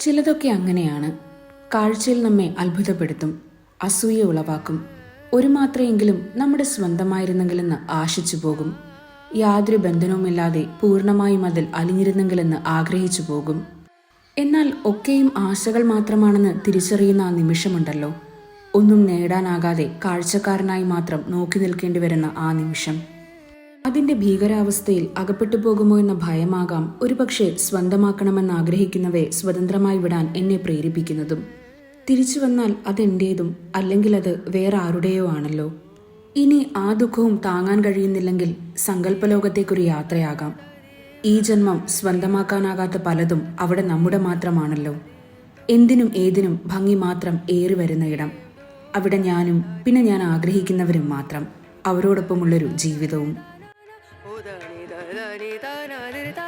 ചിലതൊക്കെ അങ്ങനെയാണ്. കാഴ്ചയിൽ നമ്മെ അത്ഭുതപ്പെടുത്തും അസൂയ ഉളവാക്കും. ഒരു മാത്രയെങ്കിലും നമ്മുടെ സ്വന്തമായിരുന്നെങ്കിലെന്ന് ആശിച്ചു പോകും. യാതൊരു ബന്ധനവുമില്ലാതെ പൂർണമായും അതിൽ അലിഞ്ഞിരുന്നെങ്കിലെന്ന് ആഗ്രഹിച്ചു പോകും. എന്നാൽ ഒക്കെയും ആശകൾ മാത്രമാണെന്ന് തിരിച്ചറിയുന്ന ആ നിമിഷമുണ്ടല്ലോ. ഒന്നും നേടാനാകാതെ കാഴ്ചക്കാരനായി മാത്രം നോക്കി നിൽക്കേണ്ടി വരുന്ന ആ നിമിഷം. അതിന്റെ ഭീകരാവസ്ഥയിൽ അകപ്പെട്ടു പോകുമോ എന്ന ഭയമാകാം ഒരുപക്ഷെ സ്വന്തമാക്കണമെന്ന് ആഗ്രഹിക്കുന്നവയെ സ്വതന്ത്രമായി വിടാൻ എന്നെ പ്രേരിപ്പിക്കുന്നതും. തിരിച്ചു വന്നാൽ അതെന്റേതും അല്ലെങ്കിൽ അത് വേറെ ആരുടെയോ ആണല്ലോ. ഇനി ആ ദുഃഖവും താങ്ങാൻ കഴിയുന്നില്ലെങ്കിൽ സങ്കല്പലോകത്തേക്കൊരു യാത്രയാകാം. ഈ ജന്മം സ്വന്തമാക്കാനാകാത്ത പലതും അവിടെ നമ്മുടെ മാത്രമാണല്ലോ. എന്തിനും ഏതിനും ഭംഗി മാത്രം ഏറി വരുന്ന ഇടം. അവിടെ ഞാനും പിന്നെ ഞാൻ ആഗ്രഹിക്കുന്നവരും മാത്രം അവരോടൊപ്പമുള്ളൊരു ജീവിതവും. da da da da